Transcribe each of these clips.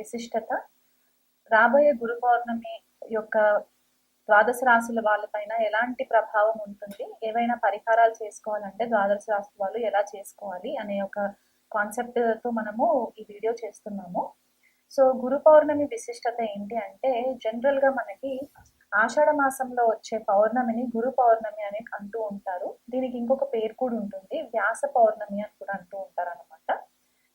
విశిష్టత. రాబోయే గురు పౌర్ణమి యొక్క ద్వాదశ రాశుల వాళ్ళపైన ఎలాంటి ప్రభావం ఉంటుంది? ఏవైనా పరిహారాలు చేసుకోవాలంటే ద్వాదశ రాశుల వాళ్ళు ఎలా చేసుకోవాలి అనే ఒక కాన్సెప్ట్తో మనము ఈ వీడియో చేస్తున్నాము. సో గురు పౌర్ణమి విశిష్టత ఏంటి అంటే జనరల్గా మనకి ఆషాఢ మాసంలో వచ్చే పౌర్ణమిని గురు పౌర్ణమి అని అంటూ ఉంటారు. దీనికి ఇంకొక పేరు కూడా ఉంటుంది. వ్యాస పౌర్ణమి అని కూడా అంటూ ఉంటారు అనమాట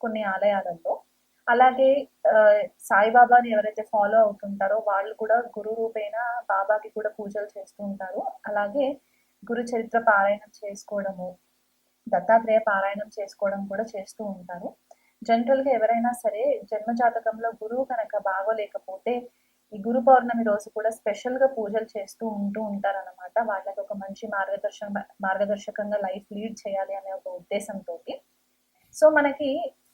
కొన్ని ఆలయాలలో. అలాగే సాయిబాబాని ఎవరైతే ఫాలో అవుతుంటారో వాళ్ళు కూడా గురు రూపేణ బాబాకి కూడా పూజలు చేస్తూ ఉంటారు. అలాగే గురు చరిత్ర పారాయణం చేసుకోవడము దత్తాత్రేయ పారాయణం చేసుకోవడం కూడా చేస్తూ ఉంటారు. జనరల్గా ఎవరైనా సరే జన్మ జాతకంలో గురువు కనుక బాగోలేకపోతే ఈ గురు పౌర్ణమి రోజు కూడా స్పెషల్గా పూజలు చేస్తూ ఉంటూ ఉంటారు అనమాట వాళ్ళకి ఒక మంచి మార్గదర్శన మార్గదర్శకంగా లైఫ్ లీడ్ చేయాలి అనే ఒక ఉద్దేశంతో సో మనకి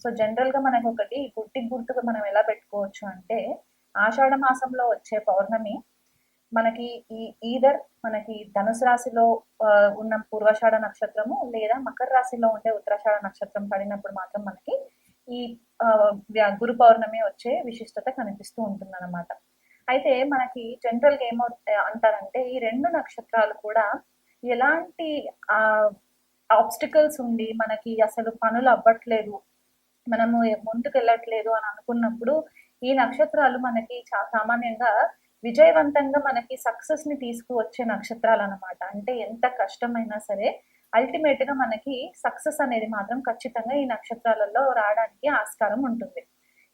సో జనరల్గా మనకి ఒకటి గుర్తి గుర్తుగా మనం ఎలా పెట్టుకోవచ్చు అంటే ఆషాఢ మాసంలో వచ్చే పౌర్ణమి మనకి ఈ ఈదర్ మనకి ధనుసు రాశిలో ఉన్న పూర్వాషాఢ నక్షత్రము లేదా మకర రాశిలో ఉండే ఉత్తరాషాఢ నక్షత్రం పడినప్పుడు మాత్రం మనకి ఈ గురు పౌర్ణమి వచ్చే విశిష్టత కనిపిస్తూ ఉంటుంది అనమాట అయితే మనకి జనరల్గా ఏమో అంటారంటే ఈ రెండు నక్షత్రాలు కూడా ఎలాంటి ఆ ఆబ్స్టికల్స్ ఉండి మనకి అసలు పనులు అవ్వట్లేదు మనము ముందుకు వెళ్ళట్లేదు అని అనుకున్నప్పుడు ఈ నక్షత్రాలు మనకి చా సామాన్యంగా విజయవంతంగా మనకి సక్సెస్ని తీసుకువచ్చే నక్షత్రాలు అన్నమాట అంటే ఎంత కష్టమైనా సరే అల్టిమేట్గా మనకి సక్సెస్ అనేది మాత్రం ఖచ్చితంగా ఈ నక్షత్రాలలో రావడానికి ఆస్కారం ఉంటుంది.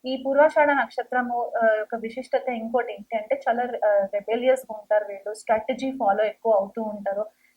ఈ పూర్వాషాఢ నక్షత్రము యొక్క విశిష్టత ఇంకోటి ఏంటి అంటే చాలా రెబెలియస్గా ఉంటారు వీళ్ళు స్ట్రాటజీ ఫాలో ఎక్కువ అవుతూ ఉంటారు.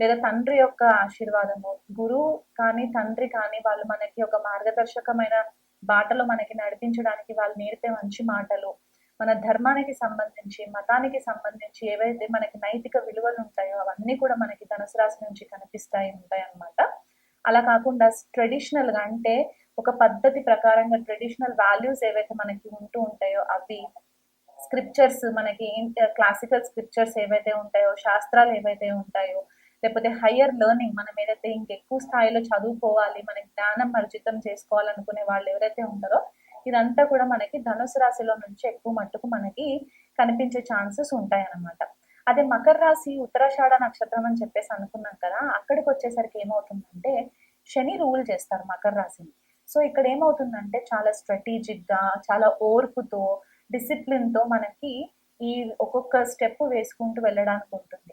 లేదా తండ్రి యొక్క ఆశీర్వాదము. గురువు కానీ తండ్రి కానీ వాళ్ళు మనకి ఒక మార్గదర్శకమైన బాటలో మనకి నడిపించడానికి వాళ్ళు నేర్పే మంచి మాటలు. మన ధర్మానికి సంబంధించి మతానికి సంబంధించి ఏవైతే మనకి నైతిక విలువలు ఉంటాయో అవన్నీ కూడా మనకి ధనుసు రాశి నుంచి కనిపిస్తాయి ఉంటాయన్నమాట అలా కాకుండా ట్రెడిషనల్గా అంటే ఒక పద్ధతి ప్రకారంగా ట్రెడిషనల్ వాల్యూస్ ఏవైతే మనకి ఉంటూ ఉంటాయో అవి స్క్రిప్చర్స్ మనకి క్లాసికల్ స్క్రిప్చర్స్ ఏవైతే ఉంటాయో శాస్త్రాలు ఏవైతే ఉంటాయో లేకపోతే హయ్యర్ లెర్నింగ్ మనం ఏదైతే ఇంకెక్కువ స్థాయిలో చదువుకోవాలి మన జ్ఞానం పరిచితం చేసుకోవాలనుకునే వాళ్ళు ఎవరైతే ఉంటారో ఇదంతా కూడా మనకి ధనుసు రాశిలో నుంచి ఎక్కువ మట్టుకు మనకి కనిపించే ఛాన్సెస్ ఉంటాయి అన్నమాట అదే మకర రాశి ఉత్తరాషాఢ నక్షత్రం అని చెప్పేసి అనుకున్నాం కదా అక్కడికి వచ్చేసరికి ఏమవుతుందంటే శని రూల్ చేస్తారు మకర రాశిని. సో ఇక్కడ ఏమవుతుందంటే చాలా స్ట్రాటజిక్గా చాలా ఓర్పుతో డిసిప్లిన్తో మనకి ఈ ఒక్కొక్క స్టెప్ వేసుకుంటూ వెళ్ళడానికి ఉంటుంది.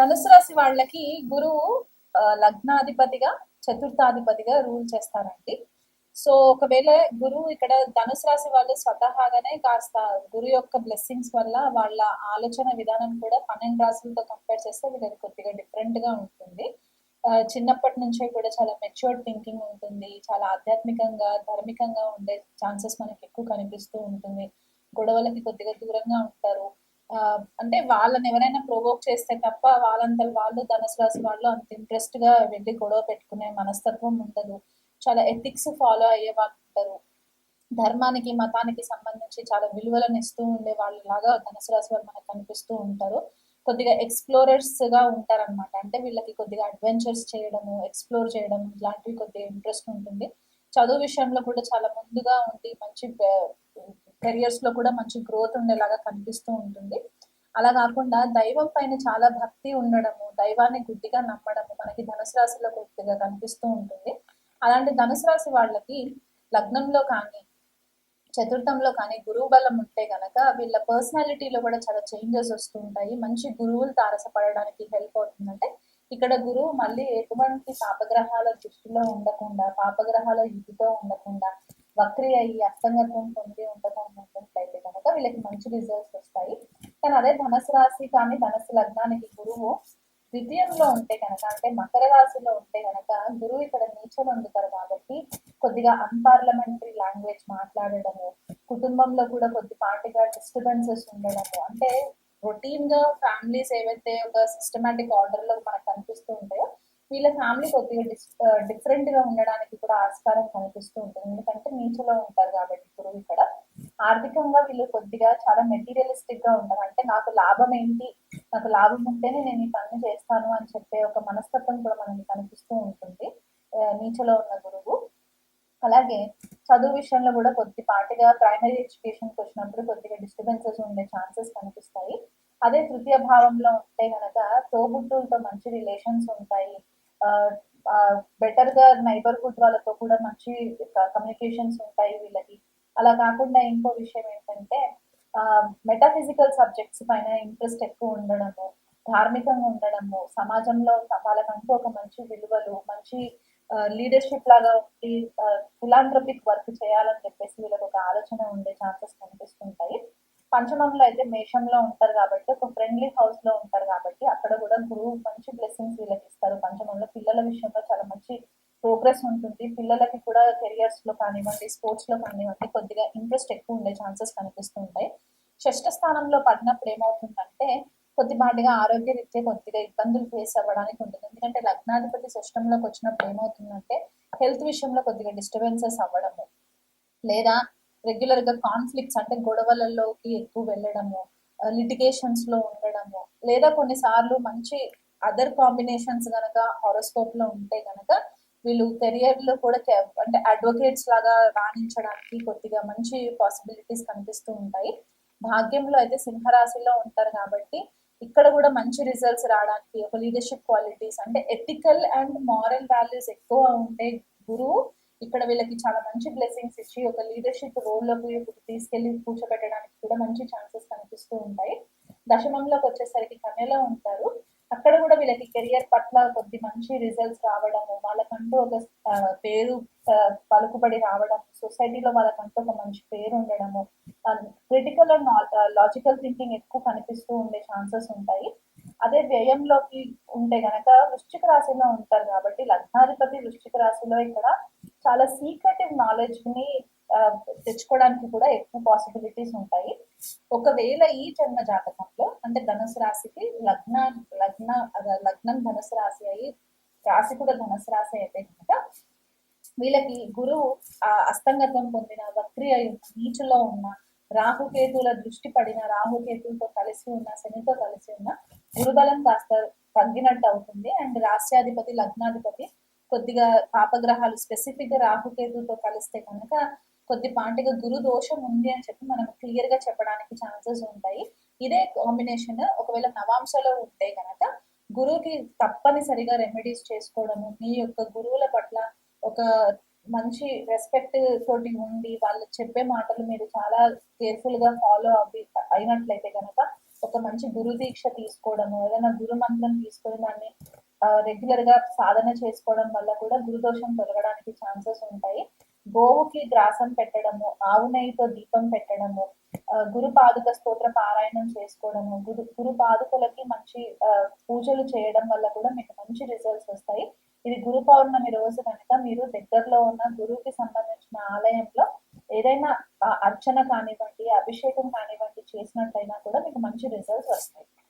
ధనుసు రాశి వాళ్ళకి గురువు లగ్నాధిపతిగా చతుర్థాధిపతిగా రూల్ చేస్తారండి. సో ఒకవేళ గురువు ఇక్కడ ధనుసు రాశి వాళ్ళు స్వతహాగానే కాస్త గురు యొక్క బ్లెస్సింగ్స్ వల్ల వాళ్ళ ఆలోచన విధానం కూడా పన్నెండు రాశులతో కంపేర్ చేస్తే వీళ్ళకి కొద్దిగా డిఫరెంట్గా ఉంటుంది. ఆ, చిన్నప్పటి నుంచే కూడా చాలా మెచ్యూర్డ్ థింకింగ్ ఉంటుంది. చాలా ఆధ్యాత్మికంగా ధార్మికంగా ఉండే ఛాన్సెస్ మనకి ఎక్కువ కనిపిస్తూ ఉంటుంది. గొడవలకి కొద్దిగా దూరంగా ఉంటారు. అంటే వాళ్ళని ఎవరైనా ప్రొవోక్ చేస్తే తప్ప వాళ్ళంత వాళ్ళు ధనుసు రాశి వాళ్ళు అంత ఇంట్రెస్ట్గా వెళ్ళి గొడవ పెట్టుకునే మనస్తత్వం ఉండదు. చాలా ఎథిక్స్ ఫాలో అయ్యే వాళ్ళు ఉంటారు. ధర్మానికి మతానికి సంబంధించి చాలా విలువలను ఇస్తూ ఉండే వాళ్ళు లాగా ధనుసు రాశి వాళ్ళు మనకు కనిపిస్తూ ఉంటారు. కొద్దిగా ఎక్స్ప్లోరర్స్గా ఉంటారన్నమాట. అంటే వీళ్ళకి కొద్దిగా అడ్వెంచర్స్ చేయడము ఎక్స్ప్లోర్ చేయడం ఇలాంటివి కొద్దిగా ఇంట్రెస్ట్ ఉంటుంది. చదువు విషయంలో కూడా చాలా ముందుగా ఉండి మంచి కెరియర్స్లో కూడా మంచి గ్రోత్ ఉండేలాగా కనిపిస్తూ ఉంటుంది. అలా కాకుండా దైవం పైన చాలా భక్తి ఉండడము దైవాన్ని గుడ్డిగా నమ్మడము మనకి ధనుసు రాశిలో కొద్దిగా కనిపిస్తూ ఉంటుంది. అలాంటి ధనుసు రాశి వాళ్ళకి లగ్నంలో కానీ చతుర్థంలో కానీ గురువు బలం ఉంటే గనక వీళ్ళ పర్సనాలిటీలో కూడా చాలా చేంజెస్ వస్తూ ఉంటాయి. మంచి గురువులు తారసపడడానికి హెల్ప్ అవుతుందంటే ఇక్కడ గురువు మళ్ళీ ఎటువంటి పాపగ్రహాల దృష్టిలో ఉండకుండా పాపగ్రహాల యుద్ధితో ఉండకుండా వక్రి అయ్యి అస్తంగత్వం పొంది ఉండకుండా ఉన్నట్లయితే కనుక వీళ్ళకి మంచి రిజల్ట్స్ వస్తాయి. కానీ అదే ధనసు రాశి కానీ ధనసు లగ్నానికి గురువు ద్వితీయంలో ఉంటే కనుక అంటే మకర రాశిలో ఉంటే కనుక గురువు ఇక్కడ నీచలు అందుతారు కాబట్టి కొద్దిగా అన్పార్లమెంటరీ లాంగ్వేజ్ మాట్లాడడము కుటుంబంలో కూడా కొద్దిపాటిగా డిస్టర్బెన్సెస్ ఉండడము అంటే రొటీన్గా ఫ్యామిలీస్ ఏవైతే ఒక సిస్టమేటిక్ ఆర్డర్లో మనకు కనిపిస్తూ ఉంటాయో వీళ్ళ ఫ్యామిలీ కొద్దిగా డిఫరెంట్గా ఉండడానికి కూడా ఆస్కారం కనిపిస్తూ ఉంటుంది. ఎందుకంటే నీచలో ఉంటారు కాబట్టి గురువు ఇక్కడ. ఆర్థికంగా వీళ్ళు కొద్దిగా చాలా మెటీరియలిస్టిక్గా ఉంటారు. అంటే నాకు లాభం ఏంటి? నాకు లాభం ఉంటేనే నేను ఈ పని చేస్తాను అని చెప్పే ఒక మనస్తత్వం కూడా మనకి కనిపిస్తూ ఉంటుంది. నీచలో ఉన్న గురువు. అలాగే చదువు విషయంలో కూడా కొద్దిపాటిగా ప్రైమరీ ఎడ్యుకేషన్కి వచ్చినప్పుడు కొద్దిగా డిస్టర్బెన్సెస్ ఉండే ఛాన్సెస్ కనిపిస్తాయి. అదే తృతీయ భావంలో ఉంటే గనక తోబుట్టులతో మంచి రిలేషన్స్ ఉంటాయి. బెటర్గా నైబర్హుడ్ వాళ్ళతో కూడా మంచి కమ్యూనికేషన్స్ ఉంటాయి వీళ్ళకి. అలా కాకుండా ఇంకో విషయం ఏంటంటే మెటాఫిజికల్ సబ్జెక్ట్స్ పైన ఇంట్రెస్ట్ ఎక్కువ ఉండడము ధార్మికంగా ఉండడము సమాజంలో వాళ్ళకంటూ ఒక మంచి విలువలు మంచి లీడర్షిప్ లాగా ఉండి ఫిలాంథ్రపిక్ వర్క్ చేయాలని చెప్పేసి వీళ్ళకి ఒక ఆలోచన ఉండే ఛాన్సెస్ కనిపిస్తుంటాయి. పంచమంలో అయితే మేషంలో ఉంటారు కాబట్టి ఒక ఫ్రెండ్లీ హౌస్లో ఉంటారు కాబట్టి అక్కడ కూడా గురువు మంచి బ్లెస్సింగ్స్ వీళ్ళకి ఇస్తారు. పంచమంలో పిల్లల విషయంలో చాలా మంచి ప్రోగ్రెస్ ఉంటుంది. పిల్లలకి కూడా కెరియర్స్లో కానివ్వండి స్పోర్ట్స్లో కానివ్వండి కొద్దిగా ఇంట్రెస్ట్ ఎక్కువ ఉండే ఛాన్సెస్ కనిపిస్తుంటాయి షష్ఠ స్థానంలో పడినప్పుడు ఏమవుతుందంటే కొద్దిపాటిగా ఆరోగ్య రీత్యా కొద్దిగా ఇబ్బందులు ఫేస్ అవ్వడానికి ఉంటుంది. ఎందుకంటే లగ్నాధిపతి సిస్టంలోకి వచ్చినప్పుడు ఏమవుతుందంటే హెల్త్ విషయంలో కొద్దిగా డిస్టర్బెన్సెస్ అవ్వడము లేదా రెగ్యులర్గా కాన్ఫ్లిక్ట్స్ అంటే గొడవలలోకి ఎక్కువ వెళ్ళడము లిటిగేషన్స్లో ఉండడము లేదా కొన్నిసార్లు మంచి అదర్ కాంబినేషన్స్ గనక హారోస్కోప్లో ఉంటే గనక వీళ్ళు కెరియర్లో కూడా అంటే అడ్వకేట్స్ లాగా రాణించడానికి కొద్దిగా మంచి పాసిబిలిటీస్ కనిపిస్తూ ఉంటాయి. భాగ్యంలో అయితే సింహరాశిలో ఉంటారు కాబట్టి ఇక్కడ కూడా మంచి రిజల్ట్స్ రావడానికి ఒక లీడర్షిప్ క్వాలిటీస్ అంటే ఎథికల్ అండ్ మారల్ వాల్యూస్ ఎక్కువ ఉంటే గురువు ఇక్కడ వీళ్ళకి చాలా మంచి బ్లెస్సింగ్స్ ఇచ్చి ఒక లీడర్షిప్ రోల్లోకి తీసుకెళ్ళి కూర్చోబెట్టడానికి కూడా మంచి ఛాన్సెస్ కనిపిస్తూ ఉంటాయి. దశమంలోకి వచ్చేసరికి కన్యలో ఉంటారు. అక్కడ కూడా వీళ్ళకి కెరియర్ పట్ల కొద్ది మంచి రిజల్ట్స్ రావడము వాళ్ళకంటూ ఒక పేరు పలుకుబడి రావడం సొసైటీలో వాళ్ళకంటూ ఒక మంచి పేరు ఉండడము క్రిటికల్ అండ్ లాజికల్ థింకింగ్ ఎక్కువ కనిపిస్తూ ఉండే ఛాన్సెస్ ఉంటాయి. అదే వ్యయంలోకి ఉంటే గనక వృశ్చిక రాశిలో ఉంటారు కాబట్టి లగ్నాధిపతి వృశ్చిక రాశిలో ఇక్కడ చాలా సీక్రెటివ్ నాలెడ్జ్ని తెచ్చుకోవడానికి కూడా ఎక్కువ పాసిబిలిటీస్ ఉంటాయి. ఒకవేళ ఈ జన్మ జాతకంలో అంటే ధనుసు రాశికి లగ్న లగ్న లగ్నం ధనుసు రాశి అయి రాశి కూడా ధనుసు రాశి అయితే కనుక వీళ్ళకి గురువు ఆ అస్తంగతం పొందిన వక్రి అయి ఉన్న, నీచులో ఉన్న రాహుకేతువుల దృష్టి పడిన రాహుకేతులతో కలిసి ఉన్న శనితో కలిసి ఉన్న గురుబలం కాస్త తగ్గినట్టు అవుతుంది. అండ్ రాష్ట్రాధిపతి లగ్నాధిపతి కొద్దిగా పాపగ్రహాలు స్పెసిఫిక్గా రాహుకేతులతో కలిస్తే కనుక కొద్దిపాటిగా గురు దోషం ఉంది అని చెప్పి మనం క్లియర్గా చెప్పడానికి ఛాన్సెస్ ఉంటాయి. ఇదే కాంబినేషన్ ఒకవేళ నవాంశలో ఉంటే కనుక గురువుకి తప్పనిసరిగా రెమెడీస్ చేసుకోవడము మీ యొక్క గురువుల పట్ల ఒక మంచి రెస్పెక్ట్ తోటి ఉండి వాళ్ళు చెప్పే మాటలు మీరు చాలా కేర్ఫుల్గా ఫాలో అవి అయినట్లయితే కనుక ఒక మంచి గురు దీక్ష తీసుకోవడము ఏదైనా గురు మంత్రం తీసుకొని దాన్ని రెగ్యులర్గా సాధన చేసుకోవడం వల్ల కూడా గురుదోషం తొలగడానికి ఛాన్సెస్ ఉంటాయి. గోవుకి గ్రాసం పెట్టడము ఆవు నెయ్యితో దీపం పెట్టడము గురు పాదుక స్తోత్ర పారాయణం చేసుకోవడము గురు గురు పాదుకలకి మంచి పూజలు చేయడం వల్ల కూడా మీకు మంచి రిజల్ట్స్ వస్తాయి. ఇది గురు పౌర్ణమి రోజు కనుక మీరు దగ్గరలో ఉన్న గురువుకి సంబంధించిన ఆలయంలో ఏదైనా అర్చన కానివ్వండి అభిషేకం కానివ్వండి చేసినట్లయినా కూడా మీకు మంచి రిజల్ట్స్ వస్తాయి.